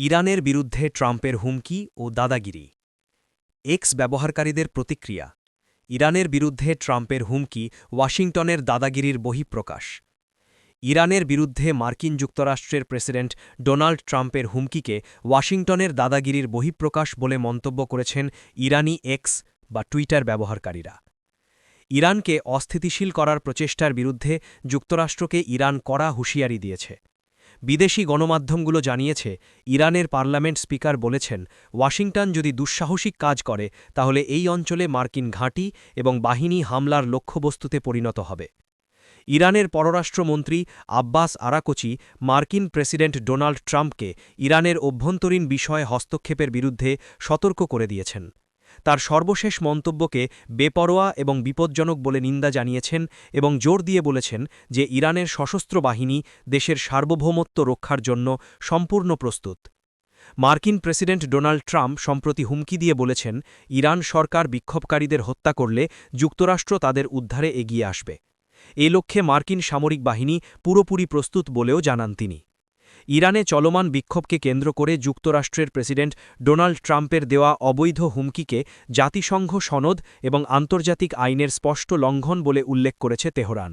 ইরানের বিরুদ্ধে ট্রাম্পের হুমকি ও দাদাগিরি। এক্স ব্যবহারকারীদের প্রতিক্রিয়া, ইরানের বিরুদ্ধে ট্রাম্পের হুমকি, ওয়াশিংটনের দাদাগিরির বহিঃপ্রকাশ। ইরানের বিরুদ্ধে মার্কিন যুক্তরাষ্ট্রের প্রেসিডেন্ট ডোনাল্ড ট্রাম্পের হুমকিকে ওয়াশিংটনের দাদাগিরির বহিঃপ্রকাশ বলে মন্তব্য করেছেন ইরানি এক্স বা টুইটার ব্যবহারকারীরা। ইরানকে অস্থিতিশীল করার প্রচেষ্টার বিরুদ্ধে যুক্তরাষ্ট্রকে ইরান কড়া হুঁশিয়ারি দিয়েছে। বিদেশি গণমাধ্যমগুলো জানিয়েছে, ইরানের পার্লামেন্ট স্পিকার বলেছেন, ওয়াশিংটন যদি দুঃসাহসিক কাজ করে, তাহলে এই অঞ্চলে মার্কিন ঘাঁটি এবং বাহিনী হামলার লক্ষ্যবস্তুতে পরিণত হবে। ইরানের পররাষ্ট্রমন্ত্রী আব্বাস আরাকোচি মার্কিন প্রেসিডেন্ট ডোনাল্ড ট্রাম্পকে ইরানের অভ্যন্তরীণ বিষয়ে হস্তক্ষেপের বিরুদ্ধে সতর্ক করে দিয়েছেন। তার সর্বশেষ মন্তব্যকে বেপরোয়া এবং বিপজ্জনক বলে নিন্দা জানিয়েছেন এবং জোর দিয়ে বলেছেন যে ইরানের সশস্ত্র বাহিনী দেশের সার্বভৌমত্ব রক্ষার জন্য সম্পূর্ণ প্রস্তুত। মার্কিন প্রেসিডেন্ট ডোনাল্ড ট্রাম্প সম্প্রতি হুমকি দিয়ে বলেছেন, ইরান সরকার বিক্ষোভকারীদের হত্যা করলে যুক্তরাষ্ট্র তাদের উদ্ধারে এগিয়ে আসবে। এ লক্ষ্যে মার্কিন সামরিক বাহিনী পুরোপুরি প্রস্তুত বলেও জানান তিনি। ইরানে চলমান বিক্ষোভকে কেন্দ্র করে যুক্তরাষ্ট্রের প্রেসিডেন্ট ডোনাল্ড ট্রাম্পের দেওয়া অবৈধ হুমকিকে জাতিসংঘ সনদ এবং আন্তর্জাতিক আইনের স্পষ্ট লঙ্ঘন বলে উল্লেখ করেছে তেহরান।